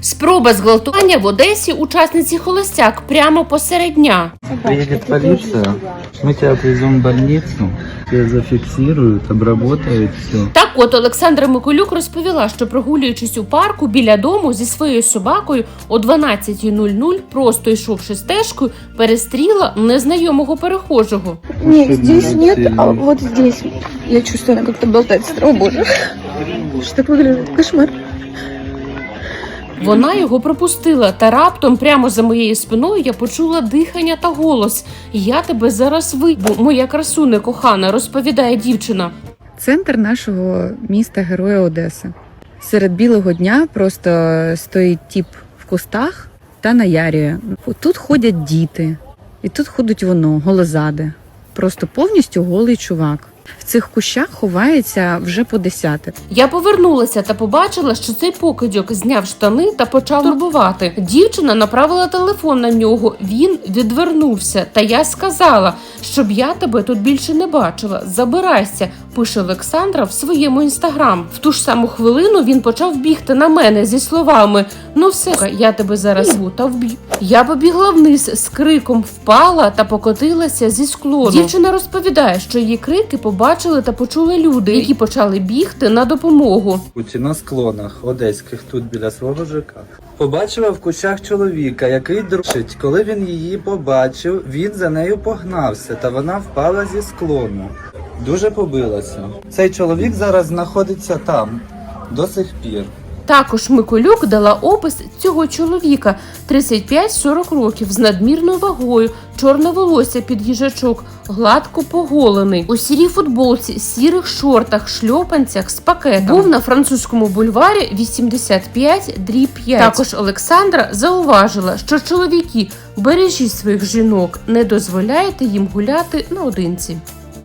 Спроба зґвалтування в Одесі учасниці холостяк прямо посеред дня. Приедет полиция, мы тебя отвезем в больницу, тебя зафиксируют, обработают все. Так от Олександра Миколюк розповіла, що прогулюючись у парку біля дому зі своєю собакою о 12.00, просто йшовши стежкою, перестріла незнайомого перехожого. Нет, Ошибки здесь нет, а сильные. вот здесь. Я чувствую, она как-то болтается. О, боже. Что так выглядит? Кошмар. Вона його пропустила, та раптом прямо за моєю спиною я почула дихання та голос. Я тебе зараз вибу, моя красуне кохана, розповідає дівчина. Центр нашого міста Героя Одеси. Серед білого дня просто стоїть тіп в кустах та наярює. Тут ходять діти, і тут ходить воно, голозаде. Просто повністю голий чувак. В цих кущах ховається вже по десяте. Я повернулася та побачила, що цей покидьок зняв штани та почав турбувати. Дівчина направила телефон на нього. Він відвернувся. Та я сказала, щоб я тебе тут більше не бачила. Забирайся, пише Олександра в своєму інстаграм. В ту ж саму хвилину він почав бігти на мене зі словами: Ну все, я тебе зараз та вб'ю. Я побігла вниз з криком, впала та покотилася зі склону. Дівчина розповідає, що її крики побачили та почули люди, які почали бігти на допомогу. Куті на склонах одеських тут біля свого ЖК. Побачила в кущах чоловіка, який дружить. Коли він її побачив, він за нею погнався, та вона впала зі склону. Дуже побилася. Цей чоловік зараз знаходиться там до сих пір. Також Миколюк дала опис цього чоловіка 35-40 років з надмірною вагою, чорне волосся під їжачок, гладко поголений, у сірій футболці, сірих шортах, шльопанцях з пакетом. Був на французькому бульварі 85 дріб 5. Також Олександра зауважила, що чоловіки бережіть своїх жінок, не дозволяйте їм гуляти наодинці.